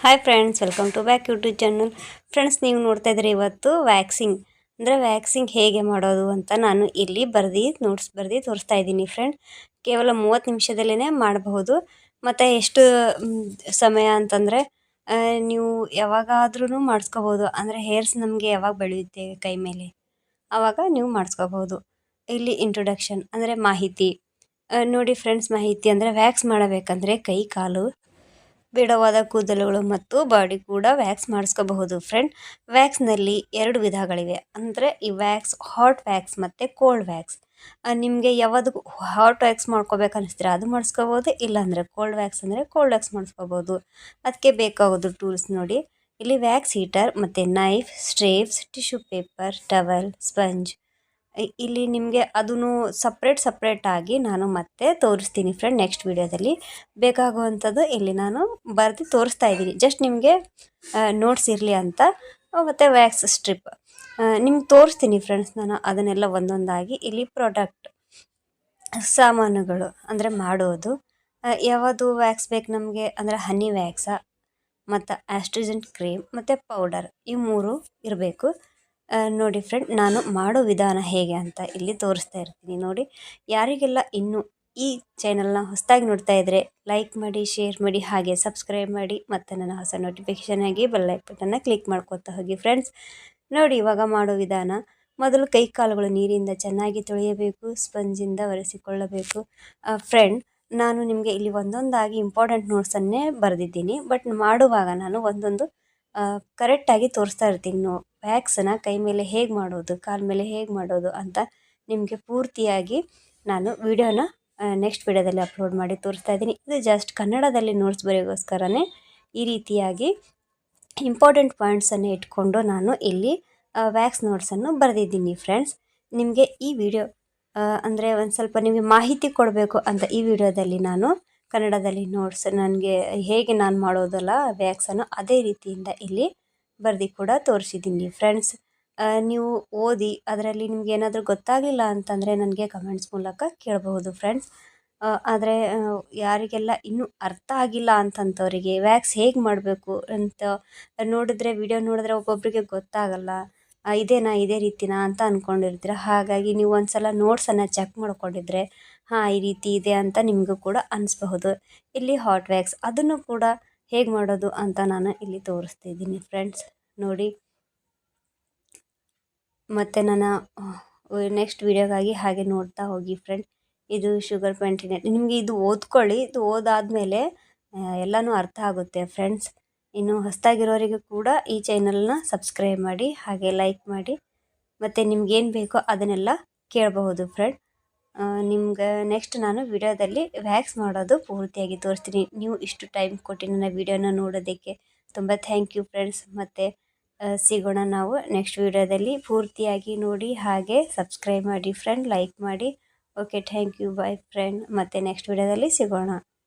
Hi friends welcome to back YouTube channel friends ನೀವು ನೋಡ್ತಾ ಇದ್ರಿ ಇವತ್ತು ವ್ಯಾಕ್ಸಿಂಗ್ ಅಂದರೆ ವ್ಯಾಕ್ಸಿಂಗ್ ಹೇಗೆ ಮಾಡೋದು ಅಂತ ನಾನು ಇಲ್ಲಿ ಬರ್ದು ನೋಟ್ಸ್ ಬರ್ದು ತೋರಿಸ್ತಾ ಇದ್ದೀನಿ ಫ್ರೆಂಡ್ ಕೇವಲ ಮೂವತ್ತು ನಿಮಿಷದಲ್ಲೇ ಮಾಡಬಹುದು. ಮತ್ತು ಎಷ್ಟು ಸಮಯ ಅಂತಂದರೆ ನೀವು ಯಾವಾಗಾದ್ರೂ ಮಾಡಿಸ್ಕೋಬೋದು ಅಂದರೆ ಹೇರ್ಸ್ ನಮಗೆ ಯಾವಾಗ ಬೆಳೆಯುತ್ತೆ ಕೈ ಮೇಲೆ? ಆವಾಗ ನೀವು ಮಾಡಿಸ್ಕೋಬೋದು ಇಲ್ಲಿ ಇಂಟ್ರೊಡಕ್ಷನ್ ಅಂದರೆ ಮಾಹಿತಿ. ನೋಡಿ ಫ್ರೆಂಡ್ಸ್ ಮಾಹಿತಿ ಅಂದರೆ ವ್ಯಾಕ್ಸ್ ಮಾಡಬೇಕಂದ್ರೆ ಕೈ, ಕಾಲು. ಬೇಡವಾದ ಕೂದಲುಗಳು ಮತ್ತು ಬಾಡಿ ಕೂಡ ವ್ಯಾಕ್ಸ್ ಮಾಡಿಸ್ಕೋಬಹುದು ಫ್ರೆಂಡ್. ವ್ಯಾಕ್ಸ್ನಲ್ಲಿ ಎರಡು ವಿಧಗಳಿವೆ. ಅಂದರೆ ಈ ವ್ಯಾಕ್ಸ್, ಹಾಟ್ ವ್ಯಾಕ್ಸ್ ಮತ್ತು ಕೋಲ್ಡ್ ವ್ಯಾಕ್ಸ್. ನಿಮಗೆ ಯಾವುದು ಹಾಟ್ ವ್ಯಾಕ್ಸ್ ಮಾಡ್ಕೋಬೇಕು ಅನಿಸಿದ್ರೆ ಅದು ಮಾಡಿಸ್ಕೋಬೋದು ಇಲ್ಲಾಂದರೆ ಕೋಲ್ಡ್ ವ್ಯಾಕ್ಸ್ ಅಂದರೆ ಕೋಲ್ಡ್ ವ್ಯಾಕ್ಸ್ ಮಾಡಿಸ್ಕೋಬೋದು ಅದಕ್ಕೆ ಬೇಕಾಗೋದು ಟೂಲ್ಸ್ ನೋಡಿ. ಇಲ್ಲಿ ವ್ಯಾಕ್ಸ್ ಹೀಟರ್ ಮತ್ತು knife straws tissue paper, towel, sponge. ಇಲ್ಲಿ ನಿಮಗೆ ಅದನ್ನು ಸಪ್ರೇಟ್ ಸಪ್ರೇಟಾಗಿ ನಾನು ಮತ್ತೆ ತೋರಿಸ್ತೀನಿ ಫ್ರೆಂಡ್ ನೆಕ್ಸ್ಟ್ ವೀಡಿಯೋದಲ್ಲಿ ಬೇಕಾಗುವಂಥದ್ದು ಇಲ್ಲಿ ನಾನು ಬರೆದು ತೋರಿಸ್ತಾ ಇದ್ದೀನಿ. ಜಸ್ಟ್ ನಿಮಗೆ ನೋಟ್ಸ್ ಇರಲಿ ಅಂತ ಮತ್ತು ವ್ಯಾಕ್ಸ್ ಸ್ಟ್ರಿಪ್ ನಿಮ್ಗೆ ತೋರಿಸ್ತೀನಿ ಫ್ರೆಂಡ್ಸ್ ನಾನು ಅದನ್ನೆಲ್ಲ ಒಂದೊಂದಾಗಿ. ಇಲ್ಲಿ ಪ್ರಾಡಕ್ಟ್ ಸಾಮಾನುಗಳು ಅಂದರೆ ಮಾಡೋದು. ಯಾವುದು ವ್ಯಾಕ್ಸ್ ಬೇಕು ನಮಗೆ? ಅಂದರೆ ಹನಿ ವ್ಯಾಕ್ಸ ಮತ್ತು ಆಸ್ಟ್ರಿಜೆಂಟ್ ಕ್ರೀಮ್ ಮತ್ತು ಪೌಡರ್ ಈ ಮೂರು ಇರಬೇಕು. ನೋಡಿ ಫ್ರೆಂಡ್ ನಾನು ಮಾಡೋ ವಿಧಾನ ಹೇಗೆ ಅಂತ ಇಲ್ಲಿ ತೋರಿಸ್ತಾ ಇರ್ತೀನಿ. ನೋಡಿ, ಯಾರಿಗೆಲ್ಲ ಇನ್ನೂ ಈ ಚಾನಲ್ನ ಹೊಸದಾಗಿ ನೋಡ್ತಾ ಇದ್ದರೆ ಲೈಕ್ ಮಾಡಿ ಶೇರ್ ಮಾಡಿ, ಹಾಗೆ ಸಬ್ಸ್ಕ್ರೈಬ್ ಮಾಡಿ, ಮತ್ತು ನನ್ನ ಹೊಸ ನೋಟಿಫಿಕೇಷನ್ ಆಗಿ ಬೆಲ್ ಬಟನ್ನ ಕ್ಲಿಕ್ ಮಾಡ್ಕೊತಾ ಹೋಗಿ ಫ್ರೆಂಡ್ಸ್ ನೋಡಿ, ಇವಾಗ ಮಾಡೋ ವಿಧಾನ, ಮೊದಲು ಕೈ ಕಾಲುಗಳು ನೀರಿಂದ ಚೆನ್ನಾಗಿ ತೊಳೆಯಬೇಕು ಸ್ಪಂಜಿಂದ ಒರೆಸಿಕೊಳ್ಳಬೇಕು. ಫ್ರೆಂಡ್ ನಾನು ನಿಮಗೆ ಇಲ್ಲಿ ಒಂದೊಂದಾಗಿ ಇಂಪಾರ್ಟೆಂಟ್ ನೋಟ್ಸನ್ನೇ ಬರೆದಿದ್ದೀನಿ ಬಟ್ ಮಾಡುವಾಗ ನಾನು ಒಂದೊಂದು ಕರೆಕ್ಟಾಗಿ ತೋರಿಸ್ತಾ ಇರ್ತೀನಿ. ನೋ ವ್ಯಾಕ್ಸನ್ನ ಕೈ ಮೇಲೆ ಹೇಗೆ ಮಾಡೋದು, ಕಾಲ ಮೇಲೆ ಹೇಗೆ ಮಾಡೋದು ಅಂತ ನಿಮಗೆ ಪೂರ್ತಿಯಾಗಿ ನಾನು ವಿಡಿಯೋನ ನೆಕ್ಸ್ಟ್ ವಿಡಿಯೋದಲ್ಲಿ ಅಪ್ಲೋಡ್ ಮಾಡಿ ತೋರಿಸ್ತಾ ಇದ್ದೀನಿ. ಇದು ಜಸ್ಟ್ ಕನ್ನಡದಲ್ಲಿ ನೋಟ್ಸ್ ಬರೆಯೋಗೋಸ್ಕರನೇ ಈ ರೀತಿಯಾಗಿ ಇಂಪಾರ್ಟೆಂಟ್ ಪಾಯಿಂಟ್ಸನ್ನು ಇಟ್ಕೊಂಡು ನಾನು ಇಲ್ಲಿ ವ್ಯಾಕ್ಸ್ ನೋಟ್ಸನ್ನು ಬರೆದಿದ್ದೀನಿ ಫ್ರೆಂಡ್ಸ್ ನಿಮಗೆ ಈ ವಿಡಿಯೋ ಅಂದರೆ ಒಂದು ಸ್ವಲ್ಪ ನಿಮಗೆ ಮಾಹಿತಿ ಕೊಡಬೇಕು ಅಂತ ಈ ವಿಡಿಯೋದಲ್ಲಿ ನಾನು ಕನ್ನಡದಲ್ಲಿ ನೋಟ್ಸ್ ನನಗೆ ಹೇಗೆ ನಾನು ಮಾಡೋದಲ್ಲ ವ್ಯಾಕ್ಸನ್ನು ಅದೇ ರೀತಿಯಿಂದ ಇಲ್ಲಿ ಬರೆದು ಕೂಡ ತೋರಿಸಿದ್ದೀನಿ ಫ್ರೆಂಡ್ಸ್ ನೀವು ಓದಿ ಅದರಲ್ಲಿ ನಿಮ್ಗೆ ಏನಾದರೂ ಗೊತ್ತಾಗಲಿಲ್ಲ ಅಂತಂದರೆ ನನಗೆ ಕಮೆಂಟ್ಸ್ ಮೂಲಕ ಕೇಳಬಹುದು ಫ್ರೆಂಡ್ಸ್ ಆದರೆ ಯಾರಿಗೆಲ್ಲ ಇನ್ನೂ ಅರ್ಥ ಆಗಿಲ್ಲ ಅಂತಂಥವರಿಗೆ ವ್ಯಾಕ್ಸ್ ಹೇಗೆ ಮಾಡಬೇಕು ಅಂತ ನೋಡಿದ್ರೆ ವಿಡಿಯೋ ನೋಡಿದ್ರೆ ಒಬ್ಬೊಬ್ಬರಿಗೆ ಗೊತ್ತಾಗಲ್ಲ. ಇದೇನಾ, ಇದೇ ರೀತಿನಾ ಅಂತ ಅಂದ್ಕೊಂಡಿರ್ತೀರ ಹಾಗಾಗಿ ನೀವು ಒಂದು ಸಲ ನೋಟ್ಸನ್ನು ಚೆಕ್ ಮಾಡ್ಕೊಂಡಿದ್ರೆ, ಹಾಂ, ಈ ರೀತಿ ಇದೆ ಅಂತ ನಿಮಗೂ ಕೂಡ ಅನಿಸ್ಬಹುದು. ಇಲ್ಲಿ ಹಾಟ್ ವ್ಯಾಕ್ಸ್ ಅದನ್ನು ಕೂಡ ಹೇಗೆ ಮಾಡೋದು ಅಂತ ನಾನು ಇಲ್ಲಿ ತೋರಿಸ್ತಿದ್ದೀನಿ ಫ್ರೆಂಡ್ಸ್ ನೋಡಿ. ಮತ್ತು ನನ್ನ ನೆಕ್ಸ್ಟ್ ವಿಡಿಯೋಗಾಗಿ ಹಾಗೆ ನೋಡ್ತಾ ಹೋಗಿ ಫ್ರೆಂಡ್ ಇದು ಶುಗರ್ ಪೆಂಟಿನ ನಿಮಗೆ ಇದು ಓದ್ಕೊಳ್ಳಿ. ಇದು ಓದಾದಮೇಲೆ ಎಲ್ಲನೂ ಅರ್ಥ ಆಗುತ್ತೆ ಫ್ರೆಂಡ್ಸ್ ಇನ್ನು ಹೊಸದಾಗಿರೋರಿಗೂ ಕೂಡ ಈ ಚಾನಲ್ನ ಸಬ್ಸ್ಕ್ರೈಬ್ ಮಾಡಿ, ಹಾಗೆ ಲೈಕ್ ಮಾಡಿ. ಮತ್ತು ನಿಮ್ಗೇನು ಬೇಕೋ ಅದನ್ನೆಲ್ಲ ಕೇಳಬಹುದು ಫ್ರೆಂಡ್ ನಿಮ್ಗೆ ನೆಕ್ಸ್ಟ್ ನಾನು ವಿಡಿಯೋದಲ್ಲಿ ವ್ಯಾಕ್ಸ್ ಮಾಡೋದು ಪೂರ್ತಿಯಾಗಿ ತೋರಿಸ್ತೀನಿ. ನೀವು ಇಷ್ಟು ಟೈಮ್ ಕೊಟ್ಟು ನನ್ನ ವಿಡಿಯೋನ ನೋಡೋದಕ್ಕೆ ತುಂಬ ಥ್ಯಾಂಕ್ ಯು ಫ್ರೆಂಡ್ಸ್ ಮತ್ತು ಸಿಗೋಣ ನಾವು ನೆಕ್ಸ್ಟ್ ವಿಡಿಯೋದಲ್ಲಿ. ಪೂರ್ತಿಯಾಗಿ ನೋಡಿ, ಹಾಗೆ ಸಬ್ಸ್ಕ್ರೈಬ್ ಮಾಡಿ ಫ್ರೆಂಡ್ ಲೈಕ್ ಮಾಡಿ. Okay thank you bye friend ಮತ್ತು ನೆಕ್ಸ್ಟ್ ವಿಡಿಯೋದಲ್ಲಿ ಸಿಗೋಣ.